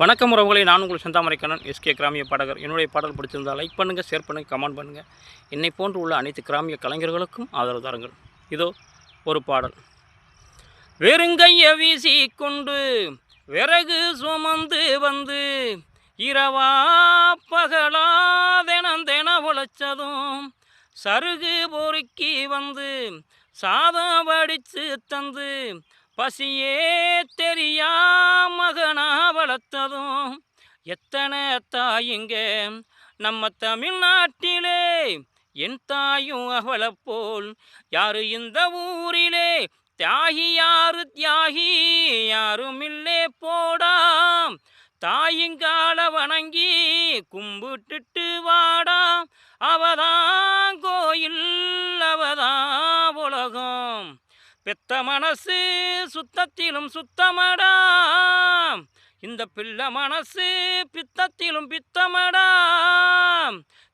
வணக்கம் உறவுகளை நான் உங்கள் செந்தாமரைக்கண்ணன் எஸ்கே கிராமிய பாடகர். என்னுடைய பாடல் பிடிச்சிருந்தா லைக் பண்ணுங்கள் ஷேர் பண்ணுங்கள் கமெண்ட் பண்ணுங்கள் என்னை போன்று உள்ள அனைத்து கிராமிய கலைஞர்களுக்கும் ஆதரவு தாருங்கள். இதோ ஒரு பாடல். வெறுங்கைய வீசி கொண்டு விறகு சுமந்து வந்து இரவா பகலா தினம் உழைச்சதும் சருகு பொறுக்கி வந்து சாதம் வடித்து தந்து பசியே தெரியா வளர்த்ததும் எத்தனை தாயுங்க நம்ம தமிழ்நாட்டிலே என் தாயும் அவளை போல் யாரு இந்த ஊரிலே தியாகி யாரு தியாகி யாரும் இல்லே போடா தாயுங்கால வணங்கி கும்பிட்டுட்டு வாடா அவதான் கோயில் அவதான் உலகம். பெத்த மனசு சுத்தத்திலும் சுத்தமடா இந்த பிள்ளை மனசு பித்தத்திலும் பித்தமடா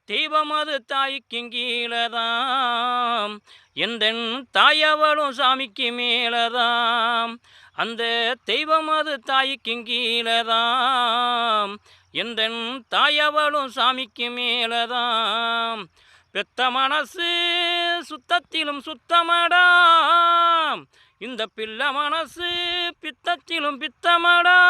தெய்வம் அது தாய்க்கு கீழதாம். எந்த தாயவளும் சாமிக்கு மேலதாம். அந்த தெய்வம் அது தாய்க்கு கீழதாம். எந்த தாயவளும் சாமிக்கு மேலதாம். பெத்த மனசு சுத்தத்திலும் சுத்தமடா இந்த பிள்ளை மனசு பித்தத்திலும் பித்தமடா